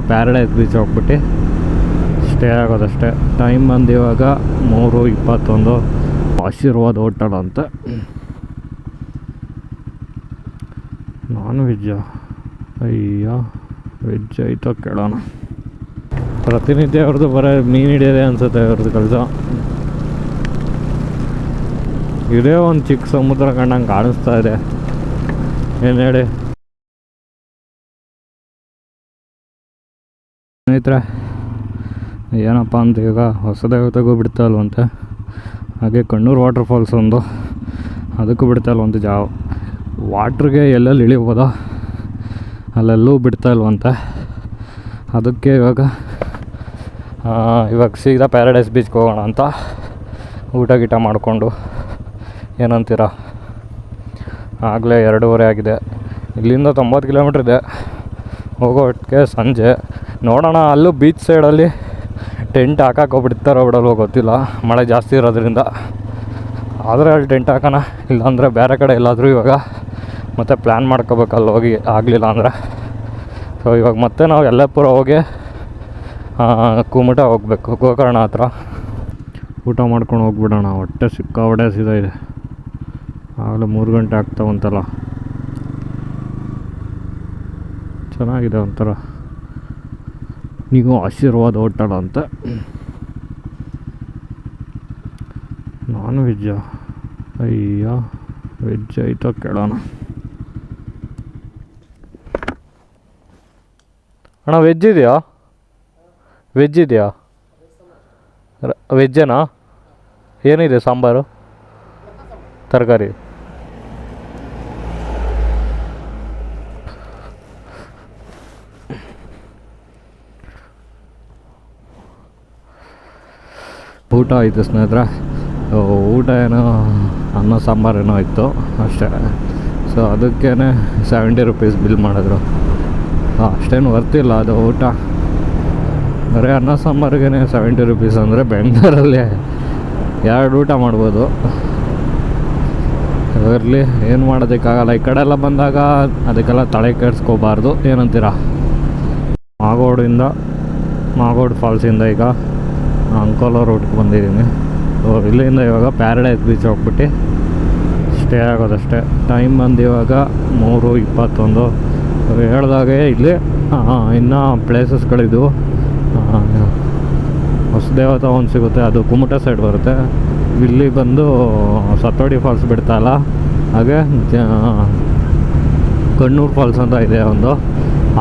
Paradise beach ಹೋಗ್ಬಿಟ್ಟು stay ಆಗೋದಷ್ಟೇ. Time ಬಂದು ಇವಾಗ ಮೂರು ಇಪ್ಪತ್ತೊಂದು. ಆಶೀರ್ವಾದ ಹೋಟೆಲ್ ಅಂತ. ನಾನ್ ವೆಜ್ಜಾ ಅಯ್ಯೋ ವೆಜ್ ಐತೋ ಕೇಳೋಣ. ಪ್ರತಿನಿತ್ಯ ಅವ್ರದ್ದು ಬರೋ ಮೀನು ಹಿಡಿಯೋದೇ ಅನ್ಸುತ್ತೆ ಅವ್ರದ್ದು ಕೆಲಸ. ಇದೇ ಒಂದು ಚಿಕ್ಕ ಸಮುದ್ರ ಕಂಡಂಗೆ ಕಾಣಿಸ್ತಾ ಇದೆ. ಏನು ಹೇಳಿ? ಸ್ನೇಹಿತರೆ, ಏನಪ್ಪ ಅಂತ ಈಗ ಹೊಸದಾಗಿ ಬಿಡ್ತಾ ಇಲ್ವಂತೆ ಹಾಗೆ ಕಣ್ಣೂರು ವಾಟರ್ ಫಾಲ್ಸ್ ಒಂದು. ಅದಕ್ಕೂ ಬಿಡ್ತಾ ಇಲ್ವಂತೆ ಜಾವ. ವಾಟ್ರಿಗೆ ಎಲ್ಲೆಲ್ಲಿ ಇಳಿಬೋದೋ? ಅಲ್ಲೆಲ್ಲೂ ಬಿಡ್ತಾ ಇಲ್ವಂತೆ ಅದಕ್ಕೆ ಇವಾಗ ಇವಾಗ ಸೀದಾ ಪ್ಯಾರಡೈಸ್ ಬೀಚ್ಗೆ ಹೋಗೋಣ ಅಂತ. ಊಟ ಗೀಟ ಮಾಡಿಕೊಂಡು. ಏನಂತೀರ? ಆಗಲೇ ಎರಡೂವರೆ ಆಗಿದೆ. ಇಲ್ಲಿಂದ ತೊಂಬತ್ತು ಕಿಲೋಮೀಟ್ರ್ ಇದೆ. ಹೋಗೋಟ್ಗೆ ಸಂಜೆ. ನೋಡೋಣ, ಅಲ್ಲೂ ಬೀಚ್ ಸೈಡಲ್ಲಿ ಟೆಂಟ್ ಹಾಕಕ್ಕೆ ಹೋಗ್ಬಿಡ್ತಾರೋ ಬಿಡಲ್ವೋ ಗೊತ್ತಿಲ್ಲ. ಮಳೆ ಜಾಸ್ತಿ ಇರೋದ್ರಿಂದ. ಆದರೆ ಅಲ್ಲಿ ಟೆಂಟ್ ಹಾಕೋಣ. ಇಲ್ಲಾಂದರೆ ಬೇರೆ ಕಡೆ ಎಲ್ಲಾದರೂ ಇವಾಗ ಮತ್ತೆ ಪ್ಲ್ಯಾನ್ ಅಲ್ಲಿ ಹೋಗಿ. ಆಗಲಿಲ್ಲ ಅಂದರೆ. ಸೊ ಇವಾಗ ಮತ್ತೆ ನಾವು ಯಲ್ಲಾಪುರ ಹೋಗಿ ಕುಮಟ ಹೋಗ್ಬೇಕು. ಗೋಕರ್ಣ ಹತ್ರ. ಊಟ ಮಾಡ್ಕೊಂಡು ಹೋಗ್ಬಿಡೋಣ. ಹೊಟ್ಟೆ ಸಿಕ್ಕಾವಡೆ ಸಿದ ಇದೆ. ಆಗಲೇ ಮೂರು ಗಂಟೆ ಆಗ್ತಾವಂತಲ್ಲ ಚೆನ್ನಾಗಿದೆ ಒಂಥರ. ನೀವು ಆಶೀರ್ವಾದ ಹೋಟೆಲ್ ಅಂತ. ನಾನ್ ವೆಜ್ಜಾ ಅಯ್ಯ ವೆಜ್ ಐತೋ ಕೇಳೋಣ. ಅಣ್ಣ ವೆಜ್ ಇದೆಯಾ? ವೆಜ್ ಇದೆಯಾ? ವೆಜ್ಜೇನಾ ಏನಿದೆ ಸಾಂಬಾರು? ತರಕಾರಿ. ಊಟ ಆಯಿತು ಸ್ನೇಹಿತರೆ. ಊಟ ಏನೋ ಅನ್ನ ಸಾಂಬಾರು ಏನೋ ಇತ್ತು ಅಷ್ಟೇ. ಸೊ ಅದಕ್ಕೇ ಸೆವೆಂಟಿ ರುಪೀಸ್ ಬಿಲ್ ಮಾಡಿದ್ರು. ಅಷ್ಟೇನು ವರ್ತಿಲ್ಲ ಅದು ಊಟ. ಬರೀ ಅನ್ನ ಸಾಂಬಾರಿಗೆ ಸೆವೆಂಟಿ ರುಪೀಸ್ ಅಂದರೆ ಬೆಂಗಳೂರಲ್ಲಿ ಎರಡು ಊಟ ಮಾಡ್ಬೋದು. ಇರಲಿ, ಏನು ಮಾಡೋದಕ್ಕಾಗಲ್ಲ. ಈ ಕಡೆ ಎಲ್ಲ ಬಂದಾಗ ಅದಕ್ಕೆಲ್ಲ ತಳೆ ಕೆಡಿಸ್ಕೋಬಾರ್ದು. ಏನಂತೀರ? ಮಾಗೋಡಿಂದ, ಮಾಗೋಡ್ ಫಾಲ್ಸಿಂದ ಈಗ. ಅಂಕೋಲ ರೂಟ್ಗೆ ಬಂದಿದ್ದೀನಿ. ಇಲ್ಲಿಂದ ಇವಾಗ ಪ್ಯಾರಡೈಸ್ ಬೀಚ್ ಹೋಗ್ಬಿಟ್ಟು ಸ್ಟೇ ಆಗೋದಷ್ಟೇ. ಟೈಮ್ ಬಂದು ಇವಾಗ ಮೂರು ಇಪ್ಪತ್ತೊಂದು. ಹೇಳ್ದಾಗೆ ಇಲ್ಲಿ ಇನ್ನೂ ಪ್ಲೇಸಸ್ಗಳಿದ್ವು ಹೊಸದೇವತ ಒಂದು ಸಿಗುತ್ತೆ, ಅದು ಕುಮಟ ಸೈಡ್ ಬರುತ್ತೆ. ಇಲ್ಲಿ ಬಂದು ಸತ್ತೋಡಿ ಫಾಲ್ಸ್ ಬಿಡ್ತಾಯಿಲ್ಲ ಹಾಗೆ ಕಣ್ಣೂರು ಫಾಲ್ಸ್ ಅಂತ ಇದೆ ಒಂದು.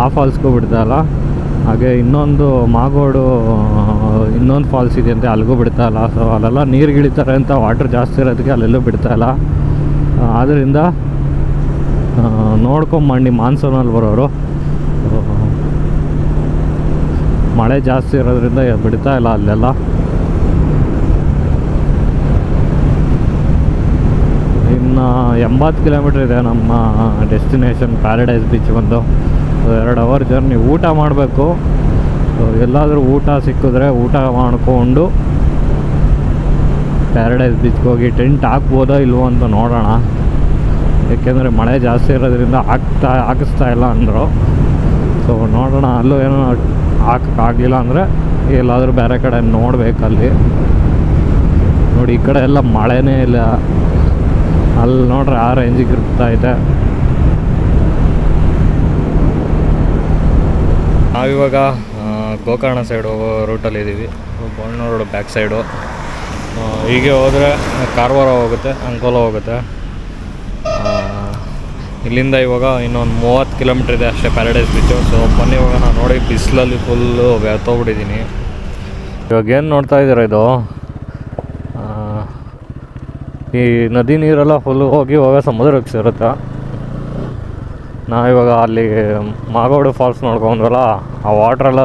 ಆ ಫಾಲ್ಸ್ಗೂ ಬಿಡ್ತಾಯಿಲ್ಲ ಹಾಗೆ ಇನ್ನೊಂದು ಮಾಗೋಡು ಇನ್ನೊಂದು ಫಾಲ್ಸ್ ಇದೆ ಇದೆಯಂತೆ ಅಲ್ಲಿಗೂ ಬಿಡ್ತಾಯಿಲ್ಲ ಸೊ ಅಲ್ಲೆಲ್ಲ ನೀರು ಗಿಳಿತಾರೆ ಅಂತ ವಾಟ್ರ್ ಜಾಸ್ತಿ ಇರೋದಕ್ಕೆ ಅಲ್ಲೆಲ್ಲೂ ಬಿಡ್ತಾಯಿಲ್ಲ ಆದ್ದರಿಂದ ನೋಡ್ಕೊಂಬಂಡಿ ಮಾನ್ಸೂನಲ್ಲಿ ಬರೋರು. ಮಳೆ ಜಾಸ್ತಿ ಇರೋದ್ರಿಂದ ಬಿಡ್ತಾ ಇಲ್ಲ ಅಲ್ಲೆಲ್ಲ. ಇನ್ನು ಎಂಬತ್ತು ಕಿಲೋಮೀಟ್ರ್ ಇದೆ ನಮ್ಮ ಡೆಸ್ಟಿನೇಷನ್ ಪ್ಯಾರಡೈಸ್ ಬೀಚ್ ಬಂದು. ಎರಡು ಅವರ್ ಜರ್ನಿ ಊಟ ಮಾಡಬೇಕು. ಎಲ್ಲಾದರೂ ಊಟ ಸಿಕ್ಕಿದ್ರೆ ಊಟ ಮಾಡಿಕೊಂಡು ಪ್ಯಾರಡೈಸ್ ಬೀಚ್ಗೆ ಹೋಗಿ ಟೆಂಟ್ ಹಾಕ್ಬೋದಾ ಇಲ್ವೋ ಅಂತ ನೋಡೋಣ. ಏಕೆಂದರೆ ಮಳೆ ಜಾಸ್ತಿ ಇರೋದ್ರಿಂದ ಹಾಕ್ತಾ ಹಾಕಿಸ್ತಾ ಇಲ್ಲ ಅಂದರು. ಸೊ ನೋಡೋಣ, ಅಲ್ಲೂ ಏನೋ ಹಾಕಕ್ಕಾಗಲಿಲ್ಲ ಅಂದರೆ ಎಲ್ಲಾದರೂ ಬೇರೆ ಕಡೆ ನೋಡಬೇಕಲ್ಲಿ. ನೋಡಿ, ಈ ಕಡೆ ಎಲ್ಲ ಮಳೆನೇ ಇಲ್ಲ. ಅಲ್ಲಿ ನೋಡ್ರೆ ಆ ರೇಂಜಿಗೆ ಇದೆ. ನಾವಿವಾಗ ಗೋಕರ್ಣ ಸೈಡ್ ಹೋಗೋ ರೂಟಲ್ಲಿ ಇದ್ದೀವಿ ಬಣ್ಣ ರೋಡ್ ಬ್ಯಾಕ್ ಸೈಡು ಹೀಗೆ ಹೋದರೆ ಕಾರವಾರ ಹೋಗುತ್ತೆ, ಅಂಕೋಲ ಹೋಗುತ್ತೆ. ಇಲ್ಲಿಂದ ಇವಾಗ ಇನ್ನೊಂದು ಮೂವತ್ತು ಕಿಲೋಮೀಟ್ರ್ ಇದೆ ಅಷ್ಟೇ ಪ್ಯಾರಡೈಸ್ ಬೀಚು ಸೊ ಬನ್ನಿ ಇವಾಗ ನಾನು ನೋಡಿ, ಬಿಸಿಲಲ್ಲಿ ಫುಲ್ಲು ಬೆಳ್ತೋಗ್ಬಿಟ್ಟಿದ್ದೀನಿ ಇವಾಗ ಏನು ನೋಡ್ತಾ ಇದ್ದೀರ ಇದು? ಈ ನದಿ ನೀರೆಲ್ಲ ಫುಲ್ ಹೋಗಿ ಹೋಗೋ ಸಮುದ್ರಕ್ಕೆ ಸೇರುತ್ತೆ. ನಾವಿವಾಗ ಅಲ್ಲಿ ಮಾಗೋಡು ಫಾಲ್ಸ್ ನೋಡ್ಕೊಂಡ್ವಲ್ಲ, ಆ ವಾಟ್ರೆಲ್ಲ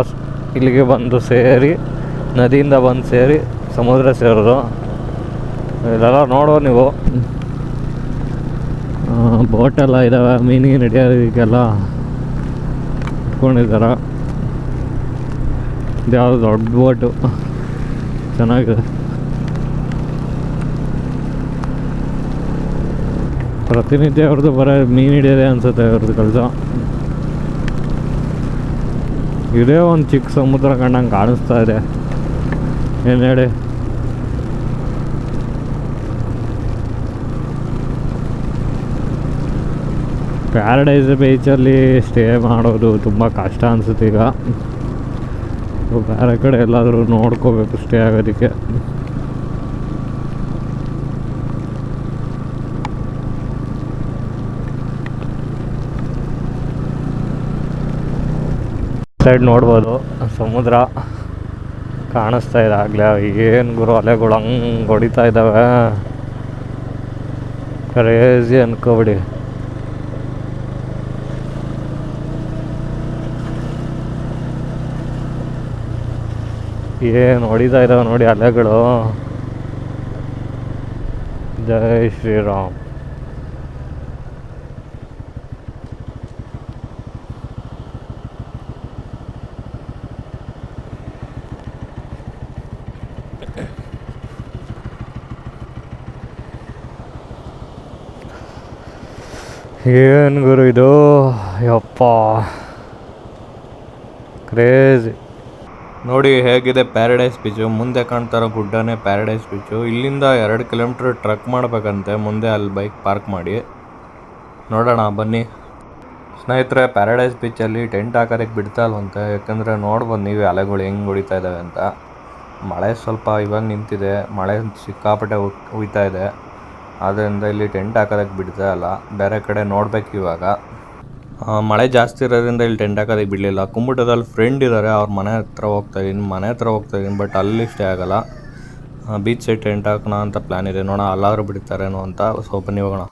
ಇಲ್ಲಿಗೆ ಬಂದು ಸೇರಿ, ನದಿಯಿಂದ ಬಂದು ಸೇರಿ ಸಮುದ್ರ ಸೇರೋದು ಇದೆಲ್ಲ ನೋಡೋ ನೀವು. ಬೋಟೆಲ್ಲ ಇದ್ದಾವೆ ಮೀನಿಗೆ ನಡೆಯೋದಕ್ಕೆಲ್ಲ ಇಟ್ಕೊಂಡಿದ್ದಾರೆ ಇದು ಯಾವುದು ದೊಡ್ಡ ಬೋಟು? ಚೆನ್ನಾಗಿದೆ. ಪ್ರತಿನಿತ್ಯ ಅವ್ರದ್ದು ಬರೋ ಮೀನು ಹಿಡಿಯೋದೇ ಅನ್ಸುತ್ತೆ ಅವ್ರದ್ದು ಕೆಲಸ. ಇದೇ ಒಂದು ಚಿಕ್ಕ ಸಮುದ್ರ ಕಂಡಂಗೆ ಕಾಣಿಸ್ತಾ ಇದೆ. ಏನು ಹೇಳಿ? ಪ್ಯಾರಡೈಸ್ ಬೀಚಲ್ಲಿ ಸ್ಟೇ ಮಾಡೋದು ತುಂಬ ಕಷ್ಟ ಅನಿಸುತ್ತೆ ಈಗ. ಬೇರೆ ಕಡೆ ಎಲ್ಲಾದರೂ ನೋಡ್ಕೋಬೇಕು ಸ್ಟೇ ಆಗೋದಕ್ಕೆ. ಸೈಡ್ ನೋಡ್ಬೋದು. ಸಮುದ್ರ ಕಾಣಿಸ್ತಾ ಇದೆ ಆಗಲೇ. ಏನು ಗುರು ಅಲೆಗಳು ಹಂಗೆ ಹೊಡಿತಾ ಇದ್ದಾವೆ ಕ್ರೇಜಿ ಅನ್ಕೋಬಿಡಿ ಏನು ಹೊಡಿತಾ ಇದ್ದಾವೆ ನೋಡಿ ಅಲೆಗಳು. ಜೈ ಶ್ರೀರಾಮ್. ಏನು ಗುರು ಇದು? ಯಪ್ಪ. ಕ್ರೇಜಿ ನೋಡಿ, ಹೇಗಿದೆ ಪ್ಯಾರಡೈಸ್ ಬೀಚು ಮುಂದೆ ಕಾಣ್ತಾರೋ ಗುಡ್ಡನೇ ಪ್ಯಾರಡೈಸ್ ಬೀಚು ಇಲ್ಲಿಂದ ಎರಡು ಕಿಲೋಮೀಟ್ರ್ ಟ್ರಕ್ ಮಾಡಬೇಕಂತೆ. ಮುಂದೆ ಅಲ್ಲಿ ಬೈಕ್ ಪಾರ್ಕ್ ಮಾಡಿ. ನೋಡೋಣ, ಬನ್ನಿ. ಸ್ನೇಹಿತರೆ ಪ್ಯಾರಡೈಸ್ ಬೀಚಲ್ಲಿ ಟೆಂಟ್ ಹಾಕೋದಕ್ಕೆ ಬಿಡ್ತಾ ಇಲ್ವಂತೆ. ಯಾಕಂದರೆ ನೋಡ್ಬೋದು ನೀವು ಅಲೆಗಳು ಹೆಂಗೆ ಹೊಡಿತಾ ಇದ್ದಾವೆ ಅಂತ. ಮಳೆ ಸ್ವಲ್ಪ ಇವಾಗ ನಿಂತಿದೆ. ಮಳೆ ಸಿಕ್ಕಾಪಟ್ಟೆ ಉಯ್ತಾ ಹುಯ್ತಾ ಇದೆ. ಆದ್ದರಿಂದ ಇಲ್ಲಿ ಟೆಂಟ್ ಹಾಕೋದಕ್ಕೆ ಬಿಡ್ತಾ ಇಲ್ಲ. ಬೇರೆ ಕಡೆ ನೋಡ್ಬೇಕು ಇವಾಗ. ಮಳೆ ಜಾಸ್ತಿ ಇರೋದ್ರಿಂದ ಇಲ್ಲಿ ಟೆಂಟ್ ಹಾಕೋದಕ್ಕೆ ಬಿಡಲಿಲ್ಲ. ಕುಂಬುಟದಲ್ಲಿ ಫ್ರೆಂಡ್ ಇದ್ದಾರೆ ಅವ್ರ ಮನೆ ಹತ್ರ ಹೋಗ್ತಾ ಇದ್ದೀನಿ. ಮನೆ ಹತ್ರ ಹೋಗ್ತಾ ಇದ್ದೀನಿ ಬಟ್ ಅಲ್ಲಿ ಸ್ಟೇ ಆಗೋಲ್ಲ. ಬೀಚ್ ಸೈಡ್ ಟೆಂಟ್ ಹಾಕೋಣ ಅಂತ ಪ್ಲ್ಯಾನ್ ಇದೆ. ನೋಡೋಣ, ಅಲ್ಲಾದರೂ ಬಿಡ್ತಾರೇನೋ ಅಂತ. ಸೊ ಬನ್ನಿ ಹೋಗೋಣ.